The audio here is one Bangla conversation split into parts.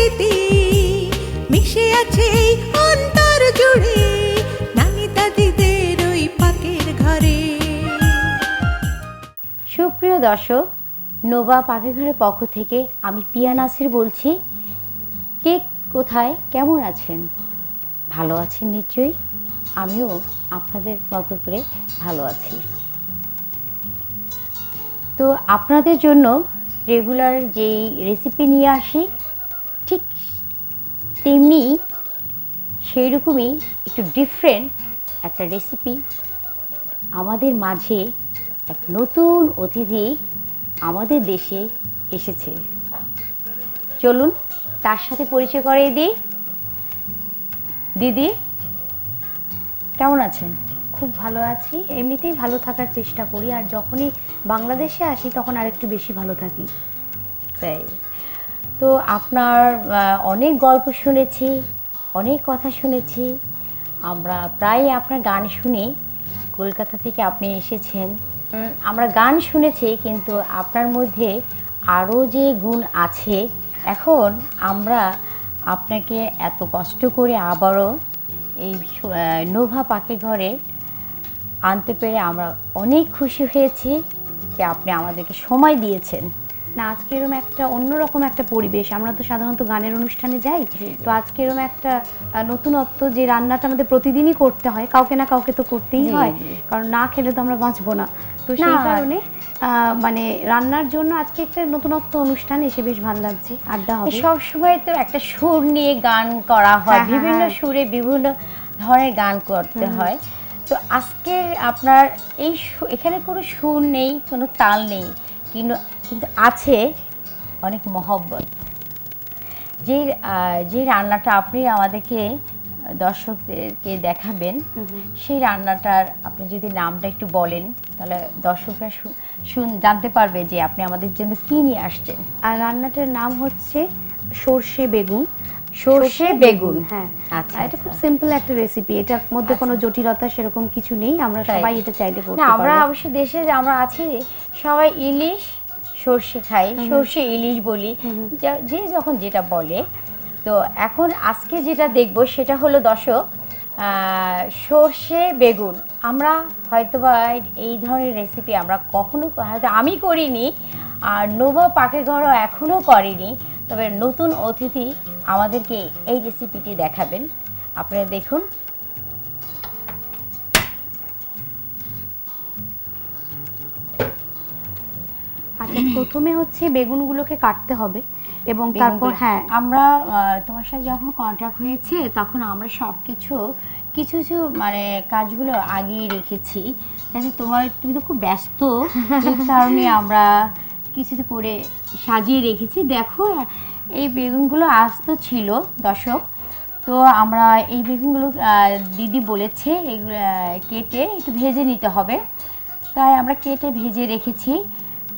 স্মৃতি মিশে আছে অন্তর জুড়ে নানি দাদিদের ওই পাকের ঘরে। সুপ্রিয় দর্শক নোভা পাখিঘরের পক্ষ থেকে আমি পিয়া নাসির বলছি, কে কোথায়, কেমন আছেন? ভালো আছেন নিশ্চয়ই? আমিও আপনাদের মতো করে ভালো আছি। তো আপনাদের জন্য রেগুলার যেই রেসিপি নিয়ে আসি ঠিক তেমনি সেই রকমই একটু ডিফারেন্ট একটা রেসিপি আমাদের মাঝে এক নতুন অতিথি আমাদের দেশে এসেছে। চলুন তার সাথে পরিচয় করিয়ে দিই। দিদি কেমন আছেন? খুব ভালো আছি। এমনিতেই ভালো থাকার চেষ্টা করি আর যখনই বাংলাদেশে আসি তখন আরেকটু বেশি ভালো থাকি। তাই। তো আপনার অনেক গল্প শুনেছি, অনেক কথা শুনেছি। আমরা প্রায় আপনার গান শুনি কলকাতা থেকে আপনি এসেছেন। আমরা গান শুনেছি, কিন্তু আপনার মধ্যে আরও যে গুণ আছে, এখন আমরা আপনাকে এত কষ্ট করে আবারও এই নোভা পাখি ঘরে আনতে পেরে আমরা অনেক খুশি হয়েছি যে আপনি আমাদেরকে সময় দিয়েছেন। না আজকে এরকম একটা অন্যরকম একটা পরিবেশ। আমরা তো সাধারণত গানের অনুষ্ঠানে যাই। তো আজকে এরকম একটা নতুনত্ব যে রান্নাটা আমাদের প্রতিদিনই করতে হয় কাউকে না কাউকে তো করতেই হয়। কারণ না খেলে তো আমরা বাঁচবো না। তো সেই কারণে মানে রান্নার জন্য আজকে একটা নতুনত্ব অনুষ্ঠান এসে বেশ ভালো লাগছে। আড্ডা হবে। সব সময় তো একটা সুর নিয়ে গান করা হয়। হ্যাঁ, হ্যাঁ, বিভিন্ন হ্যাঁ। সুরে বিভিন্ন ধরনের গান করতে হয়। তো আজকে আপনার এই এখানে কোনো সুর নেই কোনো তাল নেই কিন্তু কিন্তু আছে অনেক মহব্বত। যে যে রান্নাটা আপনি আমাদেরকে দর্শকদেরকে দেখাবেন সেই রান্নাটার আপনি যদি নামটা একটু বলেন তাহলে দর্শকরা শুন জানতে পারবে যে আপনি আমাদের জন্য কি নিয়ে আসছেন। আর রান্নাটার নাম হচ্ছে সর্ষে বেগুন। সর্ষে বেগুন? হ্যাঁ। আচ্ছা, এটা খুব আচ্ছা। সিম্পল একটা রেসিপি এটার মধ্যে কোনো জটিলতা সেরকম কিছু নেই আমরা সবাই এটা চাইলে করতে না আমরা পারব। অবশ্য দেশে যে আমরা আছি সবাই ইলিশ সর্ষে খাই সর্ষে ইলিশ বলি যা- যে যখন যেটা বলে। তো এখন আজকে যেটা দেখব সেটা হলো দর্শক আহ, সর্ষে বেগুন। আমরা হয়তোবা এই ধরনের রেসিপি আমরা কখনো হয়তো আমি করিনি আর নোভা পাকে ঘরও এখনও করিনি। তবে নতুন অতিথি আমাদেরকে এই রেসিপিটি দেখাবেন। আপনারা দেখুন। প্রথমে হচ্ছে বেগুনগুলোকে কাটতে হবে এবং তারপর হ্যাঁ আমরা তোমার সাথে যখন কন্ট্যাক্ট হয়েছে তখন আমরা সব কিছু কিছু কিছু মানে কাজগুলো আগিয়ে রেখেছি। যাতে তোমার তুমি তো খুব ব্যস্ত কারণে আমরা কিছু করে সাজিয়ে রেখেছি। দেখো এই বেগুনগুলো আস্ত ছিল দর্শক। তো আমরা এই বেগুনগুলো দিদি বলেছে এগুলো কেটে একটু ভেজে নিতে হবে। তাই আমরা কেটে ভেজে রেখেছি।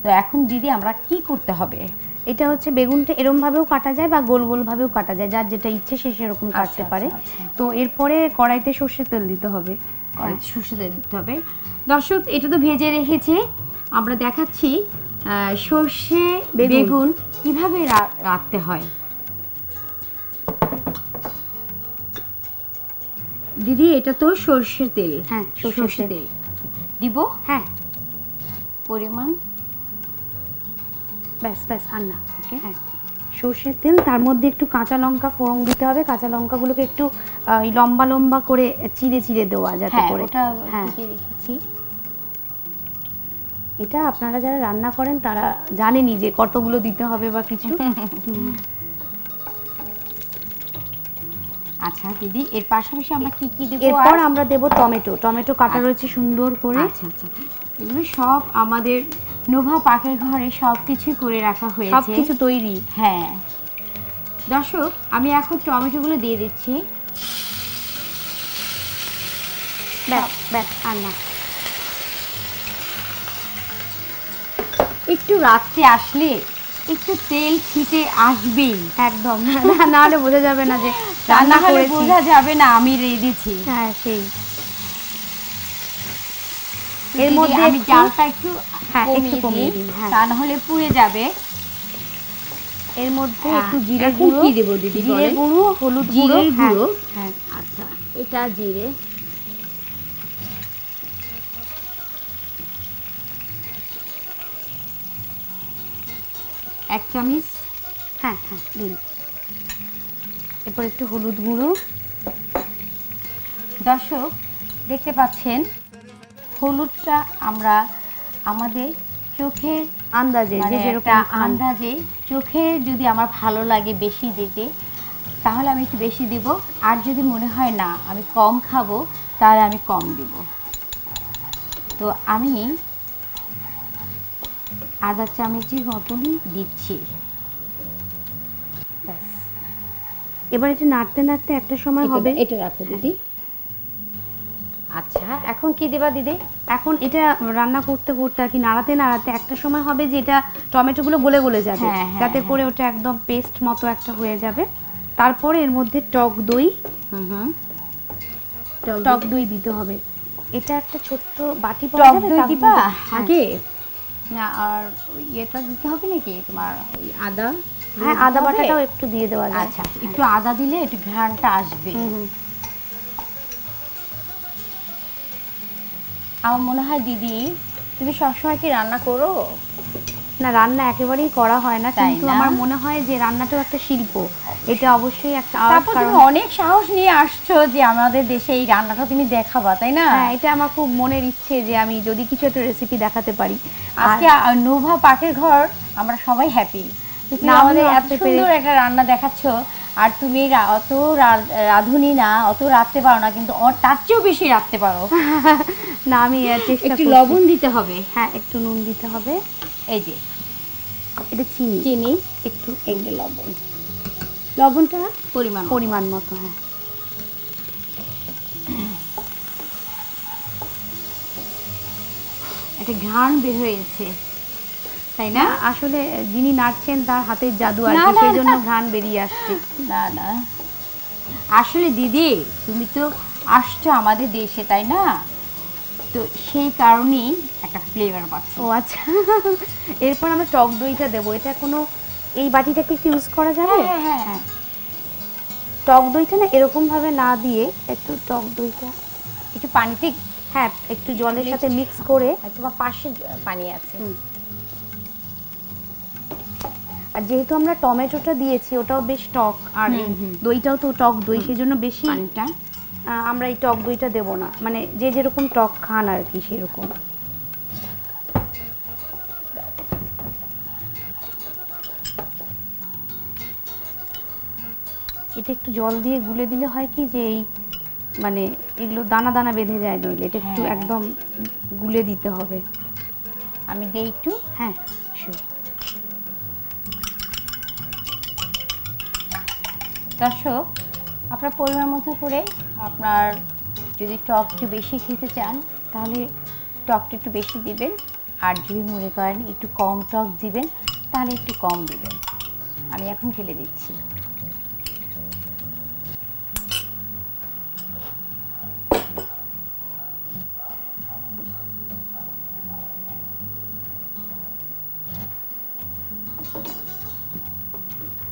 তো এখন দিদি আমরা কি করতে হবে? এটা হচ্ছে বেগুনটা এরম ভাবেও কাটা যায় বা গোল গোল ভাবেও কাটা যায় যার যেটা ইচ্ছে সে সেরকম কাটতে আচ্ছা, পারে। আচ্ছা। তো এরপরে কড়াইতে সর্ষের তেল দিতে হবে। কড়াইতে সর্ষে তেল দিতে হবে। দর্শক এটা তো ভেজে রেখেছে। আমরা দেখাচ্ছি সর্ষে বেগুন। কীভাবে রাখতে হয়। দিদি এটা তো সর্ষের তেল। হ্যাঁ, সর্ষের সর্ষের। তেল। দিব? হ্যাঁ। পরিমাণ? ব্যাস ব্যাস আর না ওকে হ্যাঁ। সর্ষের তেল তার মধ্যে একটু কাঁচা লঙ্কা ফোড়ন দিতে হবে। কাঁচা লঙ্কাগুলোকে একটু লম্বা লম্বা করে চিড়ে চিড়ে দেওয়া যাতে হ্যাঁ করে। হ্যাঁ। রেখেছি। এটা আপনারা যারা রান্না করেন তারা জানেনই যে কতগুলো দিতে হবে বা কিছু। আচ্ছা দিদি এর পাশাপাশি আমরা কি কি দেবো এরপর আমরা দেব টমেটো। টমেটো কাটা রয়েছে সুন্দর করে। আচ্ছা আচ্ছা। এগুলো সব আমাদের নোভা পাকের ঘরে সব কিছুই করে রাখা হয়েছে। সব কিছু তৈরি। হ্যাঁ। দর্শক আমি এখন টমেটোগুলো দিয়ে দিচ্ছি। ব্যাস ব্যাস আর না। একটু রাত্রে আসলে একটু তেল ছিটে আসবেই। একদম। না- না হলে বোঝা যাবে না যে রান্না হলে বোঝা যাবে না আমি রেঁধেছি। হ্যাঁ সেই। এর মধ্যে আমি জালটা একটু হ্যাঁ, একটু কমিয়ে দিন, হ্যাঁ। তা না হলে পুড়ে যাবে। এর মধ্যে একটু জিরে গুঁড়ো কি দেবো দিদি জিরে গুঁড়ো হলুদ গুঁড়ো হ্যাঁ, গুঁড়ো? হ্যাঁ। আচ্ছা এটা জিরে। এক চামচ। হ্যাঁ হ্যাঁ দিন। এরপর একটু হলুদ গুঁড়ো। দর্শক দেখতে পাচ্ছেন হলুদটা আমরা আমাদের চোখের আন্দাজে যে মানে যেরকম আন্দাজে চোখে যদি আমার ভালো লাগে বেশি দিতে তাহলে আমি একটু বেশি দিব। আর যদি মনে হয় না আমি কম খাব তাহলে আমি কম দিব। তো আমি আদা চামচের মতনই দিচ্ছি। এবার এটা নাড়তে নাড়তে একটা সময় হবে। এটা রাখো দিদি। আচ্ছা এখন কি দেবা দিদি? এখন এটা রান্না করতে করতে আর কি নাড়াতে নাড়াতে একটা সময় হবে যে এটা টমেটোগুলো গলে গলে যাবে। হ্যাঁ, হ্যাঁ, যাতে করে ওটা একদম পেস্ট মতো একটা হয়ে যাবে। তারপরে এর মধ্যে টক দই। টক দই। দিতে হবে। এটা একটা ছোট্ট বাটি টক দই দিবা? হ্যাঁ। আগে? না আর এটা দিতে হবে নাকি তোমার ওই আদা? হ্যাঁ আদা বাটাটাও একটু দিয়ে দেওয়া যায়। আচ্ছা একটু আদা দিলে একটু ঘ্রাণটা আসবে। আমার মনে হয় দিদি তুমি সবসময় কি রান্না করো? না রান্না একেবারেই করা হয় না কিন্তু আমার মনে হয় যে রান্নাটাও একটা শিল্প। এটা অবশ্যই একটা তারপর তুমি অনেক সাহস নিয়ে আসছো যে আমাদের দেশে এই রান্নাটা তুমি দেখাবা তাই না? হ্যাঁ এটা আমার খুব মনের ইচ্ছে যে আমি যদি কিছু একটা রেসিপি দেখাতে পারি। আজকে নোভা পাকের ঘর আমরা সবাই হ্যাপি না, আমাদের এত সুন্দর একটা রান্না দেখাচ্ছ। আর তুমি অত রাঁধুনি না অত রাঁধতে পারো না কিন্তু তার চেয়েও বেশি রাঁধতে পারো। না আমি চেষ্টা একটু লবণ দিতে হবে। হ্যাঁ একটু নুন দিতে হবে। এই যে। এটা চিনি। চিনি। একটু একটু লবণ। লবণটা পরিমাণ পরিমাণ মতো হ্যাঁ। একটা ঘ্রাণ বের হয়েছে। তাই না? আসলে যিনি নাচছেন তার হাতের জাদু আর কি সেই জন্য ঘ্রাণ বেরিয়ে আসছে। না না। আসলে দিদি তুমি তো আসছো আমাদের দেশে তাই না? তো সেই কারণেই একটা ফ্লেভার পাচ্ছ। ও আচ্ছা। এরপর আমরা টক দইটা দেবো। এটা কোনো এই বাটিটাকে একটু ইউজ করা যাবে? হ্যাঁ, হ্যাঁ, হ্যাঁ। টক দইটা না এরকম ভাবে না দিয়ে একটু টক দইটা একটু পানিতে হ্যাঁ একটু জলের সাথে মিক্স করে তোমার পাশে পানি আছে। আর যেহেতু আমরা টমেটোটা দিয়েছি ওটাও বেশ টক আর এই দইটাও তো টক দই সেই জন্য বেশি আমরা এই টক দইটা দেব না। মানে যে যেরকম টক খান আর কি সেরকম। এটা একটু জল দিয়ে গুলে দিলে হয় কি যে এই মানে এগুলো দানা দানা বেঁধে যায় নইলে এটা একটু হ্যাঁ। একদম গুলে দিতে হবে। আমি দিই একটু? হ্যাঁ। দর্শক, আপনার পরিমাণ মতো করে আপনার যদি টক একটু বেশি খেতে চান, তাহলে টকটা একটু বেশি দিবেন। আর যদি মনে করেন একটু কম টক দিবেন, তাহলে একটু কম দিবেন। আমি এখন ঢেলে দিচ্ছি।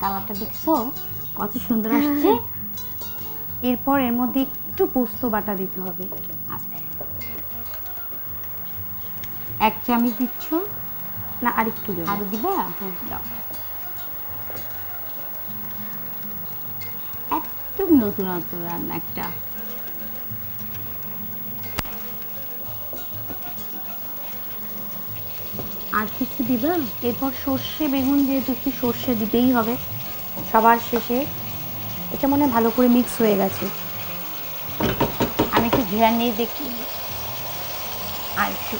কালারটা দেখছ? কত সুন্দর আসছে। এরপর এর মধ্যে একটু পোস্ত বাটা দিতে হবে। আস্তে। এক চামচ দিচ্ছ? না আর একটু দেবো। আরও দিবা? হ্যাঁ দাও। একদম নতুনত্ব রান্না একটা। আর কিছু দিবা? এরপর সর্ষে বেগুন যেহেতু একটু সর্ষে দিতেই হবে। সবার শেষে এটা মনে হয় ভালো করে মিক্স হয়ে গেছে। আমি একটু ঘেরা নিয়ে দেখি। আর একটু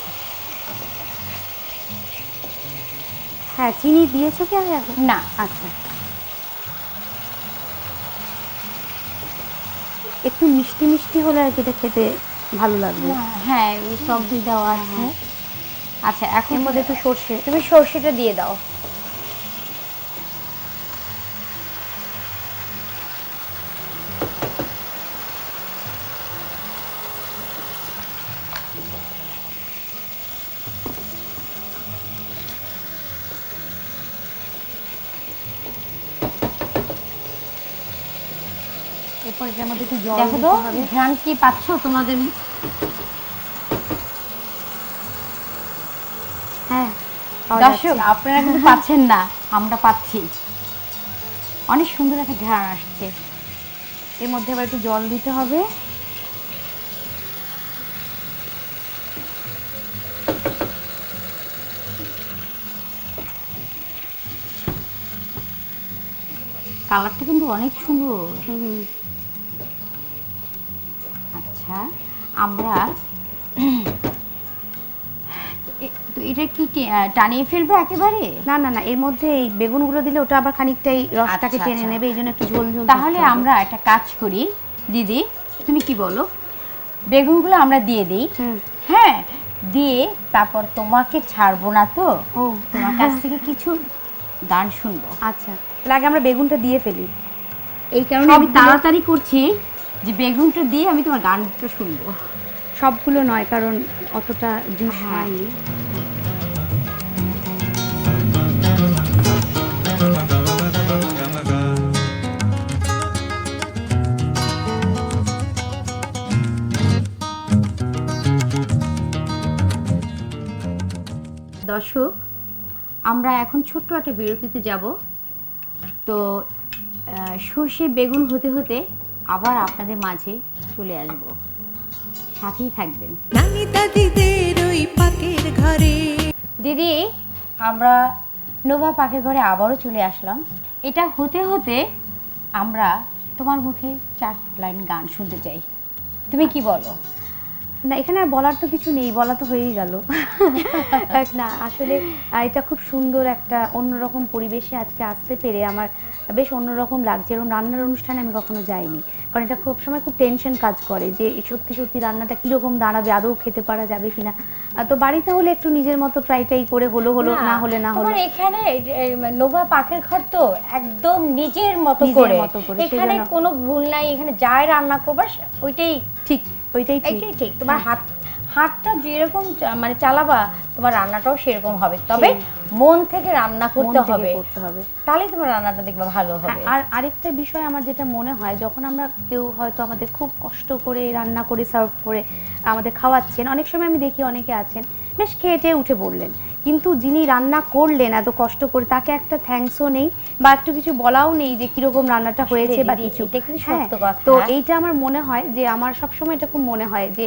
হ্যাঁ চিনি দিয়েছ কি এখন? না আচ্ছা। একটু মিষ্টি মিষ্টি হলে আর কি এটা খেতে ভালো লাগবে। হ্যাঁ ওই দিয়ে দেওয়া আছে। আচ্ছা এখন মধ্যে একটু সর্ষে। তুমি সর্ষেটা দিয়ে দাও। এটার মধ্যে একটু জল দেখো দিতে তো হবে। ঘ্রাণ কি পাচ্ছ তোমাদের? হ্যাঁ দর্শক আপনারা কিন্তু পাচ্ছেন না আমরা পাচ্ছি। অনেক সুন্দর একটা ঘ্রাণ আসছে। এর মধ্যে আবার একটু জল দিতে হবে। কালারটা কিন্তু অনেক সুন্দর। হুম। হুম। আচ্ছা আমরা তো এটা কি টানিয়ে ফেলব একেবারে? না না না এর মধ্যে এই বেগুনগুলো দিলে ওটা আবার খানিকটা এই রসটাকে আচ্ছা, টেনে আচ্ছা। নেবে এই জন্য একটু ঝোল ঝোল তাহলে আমরা একটা কাজ করি দিদি তুমি কি বলো? বেগুনগুলো আমরা দিয়ে দিই। হ্যাঁ দিয়ে তারপর তোমাকে ছাড়বো না তো। ও। তোমার কাছ থেকে কিছু গান শুনব। আচ্ছা তাহলে আগে আমরা বেগুনটা দিয়ে ফেলি। এই কারণে আমি তাড়াতাড়ি করছি। যে বেগুনটা দিয়ে আমি তোমার গানটা শুনব। সবগুলো নয় কারণ অতটা জুস হ্যাঁ। হয়নি। দর্শক আমরা এখন ছোট্ট একটা বিরতিতে যাব। তো সর্ষে বেগুন হতে হতে আবার আপনাদের মাঝে চলে আসব। সাথেই থাকবেন। দিদি আমরা নোভা পাখি ঘরে আবারও চলে আসলাম। এটা হতে হতে আমরা তোমার মুখে চার লাইন গান শুনতে চাই। তুমি কি বলো? না এখানে আর বলার তো কিছু নেই বলা তো হয়েই গেল। না আসলে এটা খুব সুন্দর একটা অন্যরকম পরিবেশে আজকে আসতে পেরে আমার বেশ অন্যরকম লাগছে এরকম রান্নার অনুষ্ঠানে আমি কখনো যাইনি। কারণ এটা খুব সময় খুব টেনশন কাজ করে যে সত্যি সত্যি রান্নাটা কীরকম দাঁড়াবে আদৌ খেতে পারা যাবে কিনা। তো বাড়িতে হলে একটু নিজের মতো ট্রাই ট্রাই করে হলো হলো না হলে না হলো। এখানে নোভা পাখের ঘর তো একদম নিজের মতো করে। মতো এখানে কোনো ভুল নাই এখানে যাই রান্না করবা সে- ওইটাই ঠিক ওইটাই ঠিক। ঠিক তোমার হাত হাতটা যেরকম মানে চালাবা তোমার রান্নাটাও সেরকম হবে। তবে মন থেকে রান্না করতে হবে। করতে হবে। তাহলেই তোমার রান্নাটা দেখবে ভালো হবে। হ্যাঁ, আর আরেকটা বিষয় আমার যেটা মনে হয় যখন আমরা কেউ হয়তো আমাদের খুব কষ্ট করে রান্না করে সার্ভ করে আমাদের খাওয়াচ্ছেন অনেক সময় আমি দেখি অনেকে আছেন বেশ খেয়ে টেয়ে উঠে বললেন। কিন্তু যিনি রান্না করলেন এত কষ্ট করে তাকে একটা থ্যাঙ্কসও নেই বা একটু কিছু বলাও নেই যে কীরকম রান্নাটা হয়েছে বা কিছু। হ্যাঁ, তো এইটা আমার মনে হয় যে আমার সবসময় এটা খুব মনে হয় যে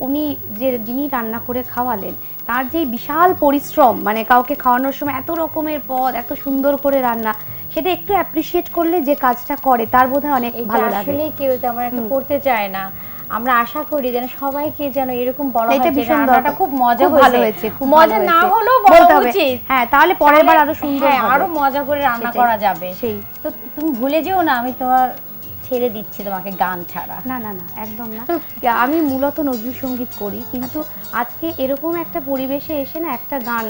উনি যে যিনি রান্না করে খাওয়ালেন তার যে বিশাল পরিশ্রম মানে কাউকে খাওয়ানোর সময় এত রকমের পদ এত সুন্দর করে রান্না সেটা একটু অ্যাপ্রিসিয়েট করলে যে কাজটা করে তার বোধহয় অনেক ভালো লাগে। আসলে কেউ তেমন একটা করতে চায় না। আমরা আশা করি যেন সবাইকে যেন এরকম বলা হয় যে রান্নাটা। খুব মজা ভালো হয়েছে। খুব মজা না হলেও বলতে হবে। হ্যাঁ তাহলে পরের বার আরও সুন্দর হ্যাঁ, আরও মজা করে রান্না। করা যাবে। সেই। তো তুমি ভুলে যেও না আমি তোমার ছেড়ে দিচ্ছি তোমাকে গান ছাড়া। না না না, একদম না। আমি মূলত নজরুল সংগীত করি, কিন্তু আজকে এরকম একটা পরিবেশে এসে না একটা গান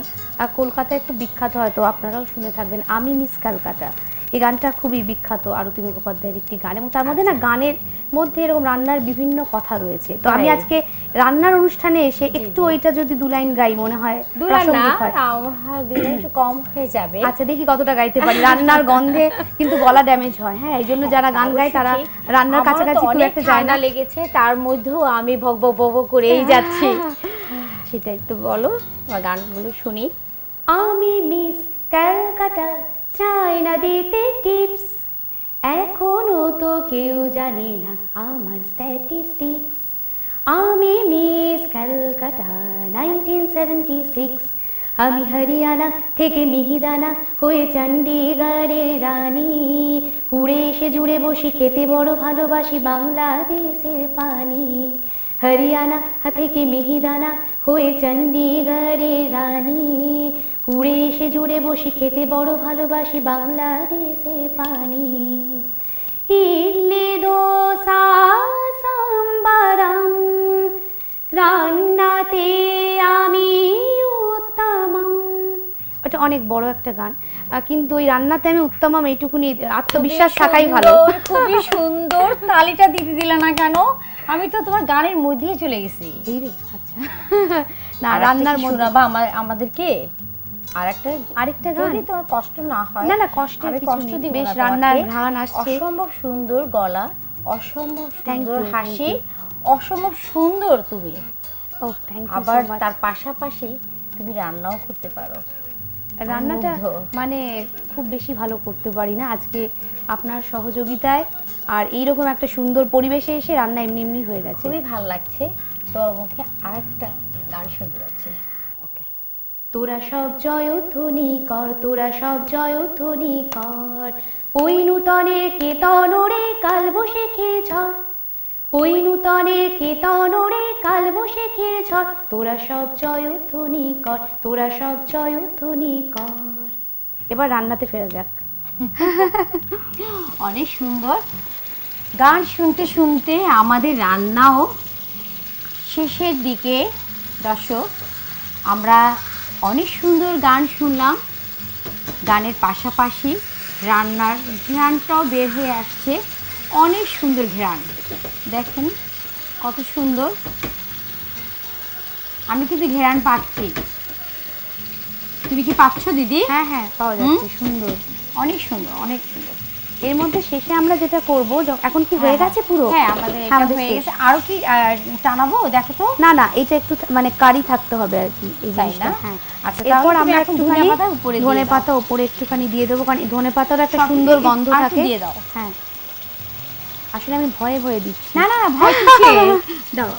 কলকাতায় একটু বিখ্যাত হয়তো আপনারাও শুনে থাকবেন। আমি মিস ক্যালকাটা এই গানটা খুবই বিখ্যাত আরতি মুখোপাধ্যায়ের একটি গান এবং তার মধ্যে না গানের মধ্যে এরকম রান্নার বিভিন্ন কথা রয়েছে। তো আমি আজকে রান্নার অনুষ্ঠানে এসে একটু ওইটা যদি দু লাইন গাই মনে হয় দুলা না আমার হয়। দুলা একটু কম হয়ে যাবে। আচ্ছা দেখি কতটা গাইতে পারি। রান্নার গন্ধে কিন্তু গলা ড্যামেজ হয় হ্যাঁ এই জন্য যারা গান গায় তারা রান্নার কাছাকাছি খুব একটা যায় না। লেগেছে তার মধ্যেও আমি ভগ ভগ করেই যাচ্ছি। সেটাই তো বলো গানগুলো শুনি। আমি মিস ক্যালকাটা চাই না দিতে টিপস। এখনও তো কেউ জানে না আমার স্ট্যাটিস্টিক্স আমি Miss Calcutta nineteen seventy six আমি হরিয়ানা থেকে মিহিদানা হয়ে চণ্ডীগড়ের রানী। উড়ে এসে জুড়ে বসি খেতে বড় ভালোবাসি বাংলাদেশের পানি। হরিয়ানা থেকে মিহিদানা হয়ে চণ্ডীগড়ের রানী। উড়ে এসে জুড়ে বসি খেতে বড় ভালোবাসি বাংলাদেশে পানি। ইডলি দোসা সাম্বারাম রান্নাতে আমি উত্তমম। ওটা অনেক বড় একটা গান। কিন্তু ওই রান্নাতে আমি উত্তমম এইটুকুনি আত্মবিশ্বাস থাকাই ভালো। সুন্দর, খুবই সুন্দর। তালিটা দিতে দিলে না কেন? আমি তো তোমার গানের মধ্যেই চলে গেছি। আচ্ছা। না রান্নার মধ্যে আমার আমাদেরকে? আরেকটা গান? যদি তোমার কষ্ট না হয় না, না, আমি কষ্ট। দিব বেশ রান্নার ঘ্রাণ আসছে। অসম্ভব সুন্দর গলা অসম্ভব সুন্দর হাসি অসম্ভব সুন্দর তুমি। ও থ্যাংক ইউ আবার তার পাশাপাশি তুমি রান্নাও করতে পারো। রান্নাটা। মানে খুব বেশি ভালো করতে পারি না। আজকে আপনার সহযোগিতায় আর এইরকম একটা সুন্দর পরিবেশে এসে রান্না এমনি এমনি হয়ে গেছে। খুবই ভালো লাগছে। তোর মুখে আরেকটা গান শুনতে তোরা সব জয়ধ্বনি কর, তোরা সব জয়ধ্বনি কর। ওই নূতনের কেতন রে কাল বসে খেয়ে ঝড়। ওই নূতনের কেতন রে কাল বসে খেয়ে ঝড়। তোরা সব জয়ধ্বনি কর, তোরা সব জয়ধ্বনি কর। এবার রান্নাতে ফেরা যাক। অনেক সুন্দর। গান শুনতে শুনতে আমাদের রান্নাও শেষের দিকে। দর্শক, আমরা অনেক সুন্দর গান শুনলাম। গানের পাশাপাশি রান্নার ঘ্রাণটাও বের হয়ে আসছে। অনেক সুন্দর ঘ্রাণ। দেখেন কত সুন্দর। আমি কিন্তু ঘ্রাণ পাচ্ছি। তুমি কি পাচ্ছ দিদি? হ্যাঁ হ্যাঁ পাওয়া যাচ্ছে সুন্দর। অনেক সুন্দর অনেক সুন্দর। এর মধ্যে শেষে আমরা যেটা করব এখন কি হয়ে গেছে পুরো? হ্যাঁ আমাদের এটা হয়ে গেছে। আরও কি টানাবো দেখো তো? না না এটা একটু মানে কারি থাকতে হবে আর কি এই জিনিসটা হ্যাঁ। আচ্ছা, এরপর আমরা এখন একটুখানি ধনে পাতা উপরে ধনে পাতা উপরে একটুখানি দিয়ে দেবো কারণ ধনে পাতার একটা সুন্দর গন্ধ থাকে। দিয়ে দাও। হ্যাঁ। আসলে আমি ভয়ে ভয়ে দিচ্ছি। না না না ভয় কিসের? দাও।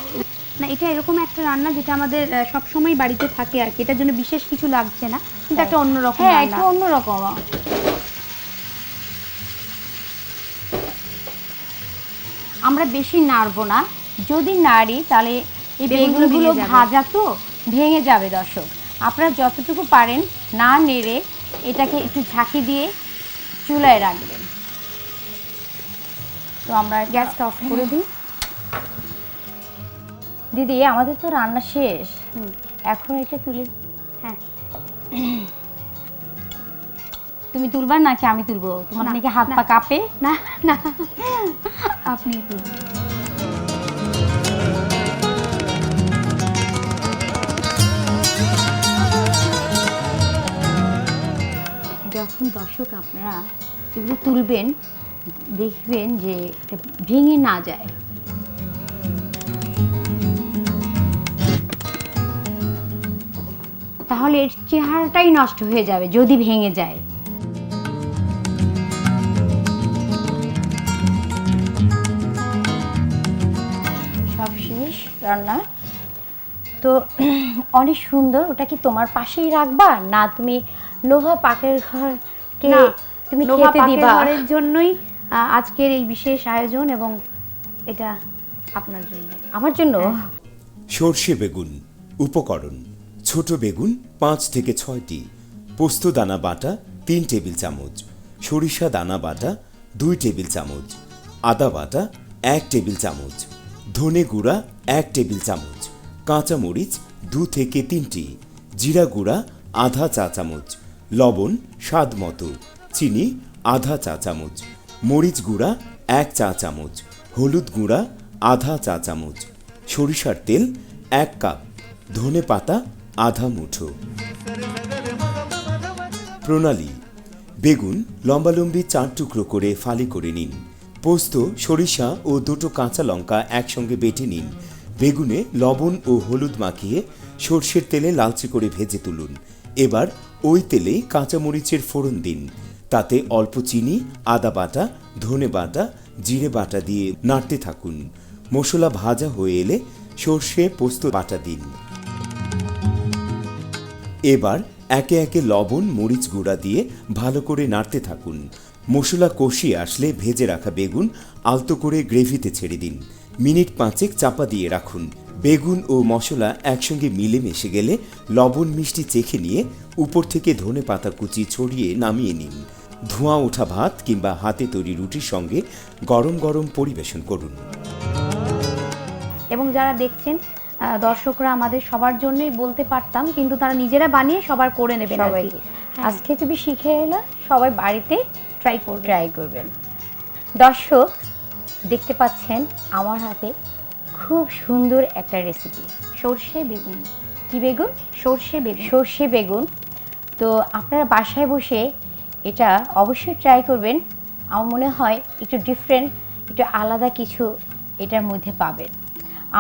না এটা এরকম একটা রান্না যেটা আমাদের সব সময় বাড়িতে থাকে আর কি। এটার জন্য বিশেষ কিছু লাগছে না কিন্তু একটা অন্যরকম হ্যাঁ একটু অন্যরকম। আমরা বেশি নাড়বো না। যদি নাড়ি তাহলে এই বেগুনগুলো ভাজা তো ভেঙে যাবে দর্শক। আপনারা যতটুকু পারেন না নেড়ে এটাকে একটু ঝাঁকি দিয়ে চুলায় রাখবেন। তো আমরা গ্যাসটা অফ করে দিই। দিদি আমাদের তো রান্না শেষ। হুম, এখন এটা তুলে হ্যাঁ। তুমি তুলবা নাকি আমি তুলবো? তোমার নাকি হাত পা কাঁপে? না না। আপনি তুলুন। যখন দর্শক আপনারা এগুলো তুলবেন দেখবেন যে ভেঙে না যায়। তাহলে এর চেহারাটাই নষ্ট হয়ে যাবে যদি ভেঙে যায়। রান্না। তো অনেক সুন্দর। ওটা কি তোমার পাশেই রাখবা? না তুমি নোভা পাকের ঘরকে না তুমি খেতে দিবা? ঘরের জন্যই আজকের এই বিশেষ আয়োজন এবং এটা আপনার জন্য। আমার জন্য? হ্যাঁ। সর্ষে বেগুন উপকরণ। ছোট বেগুন পাঁচ থেকে ছয়টি। পোস্ত দানা বাটা তিন টেবিল চামচ। সরিষা দানা বাটা দুই টেবিল চামচ। আদা বাটা এক টেবিল চামচ। ধনে গুঁড়া, এক টেবিল চামচ। কাঁচামরিচ দু থেকে তিনটি। জিরা গুঁড়া, আধা চা চামচ। লবণ, স্বাদ মতো। চিনি, আধা চা চামচ। মরিচ গুঁড়া, এক চা চামচ। হলুদ গুঁড়া, আধা চা চামচ। সরিষার তেল, এক কাপ। ধনে পাতা, আধা মুঠো। প্রণালী। বেগুন, লম্বালম্বি চার টুকরো করে ফালি করে নিন। পোস্ত, সরিষা ও দুটো কাঁচা লঙ্কা একসঙ্গে বেটে নিন। বেগুনে লবণ ও হলুদ মাখিয়ে সর্ষের তেলে লালচে করে ভেজে তুলুন। এবার ওই তেলেই কাঁচামরিচের ফোড়ন দিন। তাতে অল্প চিনি, আদা বাটা, ধনে বাটা, জিরে বাটা দিয়ে নাড়তে থাকুন। মশলা ভাজা হয়ে এলে সর্ষে পোস্ত বাটা দিন। এবার একে একে লবণ, মরিচ গুঁড়া দিয়ে ভালো করে নাড়তে থাকুন। মশলা কষিয়ে আসলে ভেজে রাখা বেগুন আলতো করে গ্রেভিতে ছেড়ে দিন। মিনিট পাঁচেক চাপা দিয়ে রাখুন। বেগুন ও মশলা একসঙ্গে মিলে মিশে গেলে লবণ মিষ্টি চেখে নিয়ে উপর থেকে ধনে পাতা কুচি ছড়িয়ে নামিয়ে নিন। ধোঁয়া ওঠা ভাত কিংবা হাতে তৈরি রুটির সঙ্গে গরম গরম পরিবেশন করুন। এবং যারা দেখছেন আহ, দর্শকরা আমাদের সবার জন্যই বলতে পারতাম কিন্তু তারা নিজেরা বানিয়ে সবার করে নেবেন সবাইকে। আজকে তুমি শিখে এলে সবাই বাড়িতে ট্রাই করবে ট্রাই করবেন। দর্শক দেখতে পাচ্ছেন আমার হাতে খুব সুন্দর একটা রেসিপি সর্ষে বেগুন। কি বেগুন? সর্ষে বেগুন। সর্ষে বেগুন। তো আপনারা বাসায় বসে এটা অবশ্যই ট্রাই করবেন। আমার মনে হয় একটু ডিফারেন্ট একটু আলাদা কিছু এটার মধ্যে পাবেন।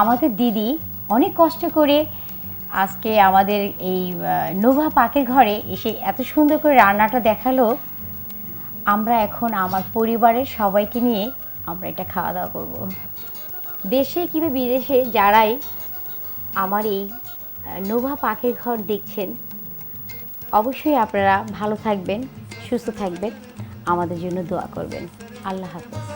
আমাদের দিদি অনেক কষ্ট করে আজকে আমাদের এই নোভা পাকের ঘরে এসে এত সুন্দর করে রান্নাটা দেখাল। আমরা এখন আমার পরিবারের সবাইকে নিয়ে আমরা এটা খাওয়া দাওয়া করব। দেশে কিংবা বিদেশে যারাই আমার এই নোভা পাখির ঘর দেখছেন, অবশ্যই আপনারা ভালো থাকবেন, সুস্থ থাকবেন। আমাদের জন্য দোয়া করবেন। আল্লাহ হাফেজ।